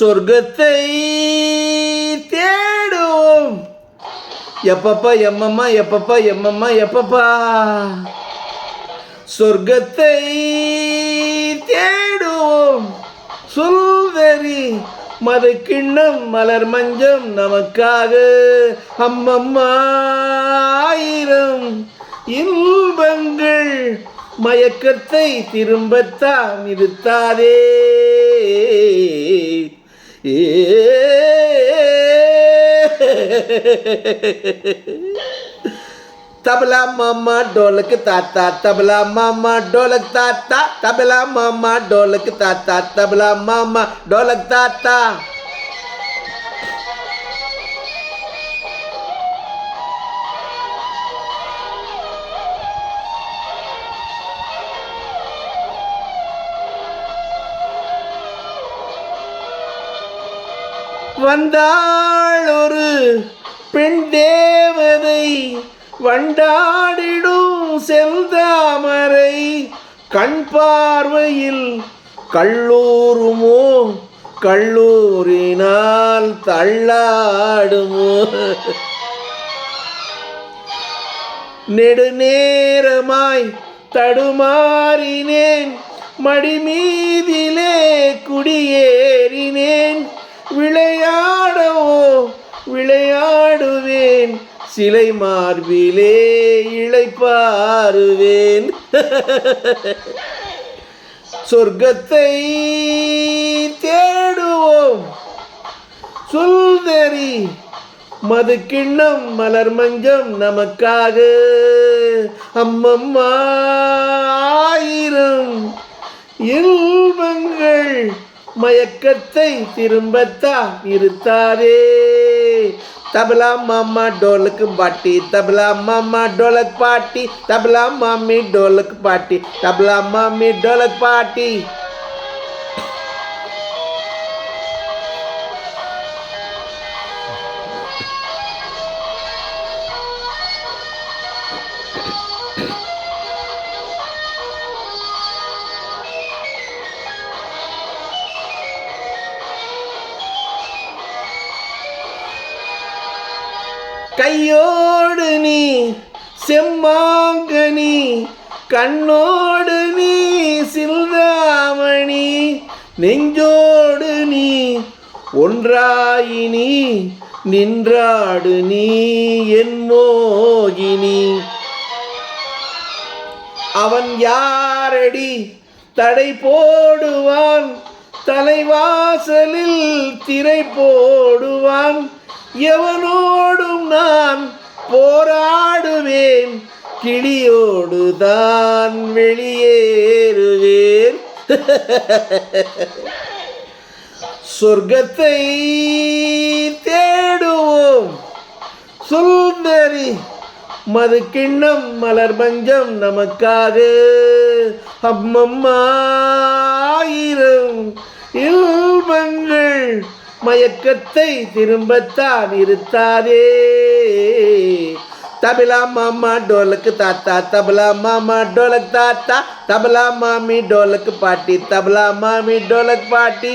சொர்க்கத்தை தேடுவோம். எப்பப்பா எம்மம்மா எப்பப்பா எம்மம்மா எப்பப்பா? சொர்க்கத்தை தேடுவோம். சொல்வெறி மது கிண்ணம் மலர் மஞ்சம் நமக்காக அம்மம்மா ஆயிரம் இன்பங்கள். மயக்கத்தை திரும்பத்தான் நிறுத்தாதே तबला मामा ढोलक ताता तबला मामा ढोलक ताता तबला मामा ढोलक ताता तबला मामा ढोलक ताता வந்தாள் ஒரு பெண் தேவதை வண்டாடிடும் செந்தாமரை. கண் பார்வையில் கல்லூருமோ கல்லூரினால் தள்ளாடுமோ. நெடுநேரமாய் தடுமாறினேன் மடிமீதிலே குடியே சிலை மார்பிலே இழைப்பாருவேன். சொர்க்கத்தை தேடுவோம். சுல்தரி மது கிண்ணம் மலர் மஞ்சம் நமக்காக. அம்மம்மா ஆயிரம் இல்பங்கள் மயக்கத்தை திரும்பத்தான் இருத்தாரே तबला मामा ढोलक पाटी तबला मामा ढोलक पाटी तबला मामी ढोलक पाटी तबला मामी ढोलक पाटी கையோடு நீ செம்மாங்கனி கண்ணோடு நீ சிந்தாமணி நெஞ்சோடு நீ ஒன்றாயினி நின்றாடு நீ என் மோகினி. அவன் யாரடி? தடை போடுவான் தலைவாசலில் திரை போடுவான். எவனோடும் நான் போராடுவேன். கிளியோடு தான் வெளியேறுவேன். சொர்க்கத்தை தேடுவோம். சுந்தரி மது கிண்ணம் மலர் பஞ்சம் நமக்காக அம்மம்மாயிரம். இல்பங்கள் மயக்கத்தை திரும்பத்தான் இருத்தாதே தபிலா மாமா டோலக்கு தாத்தா தபலா மாமா டோலக் தாத்தா தபலா மாமி டோலக் பாட்டி தபலா மாமி டோலக் பாட்டி.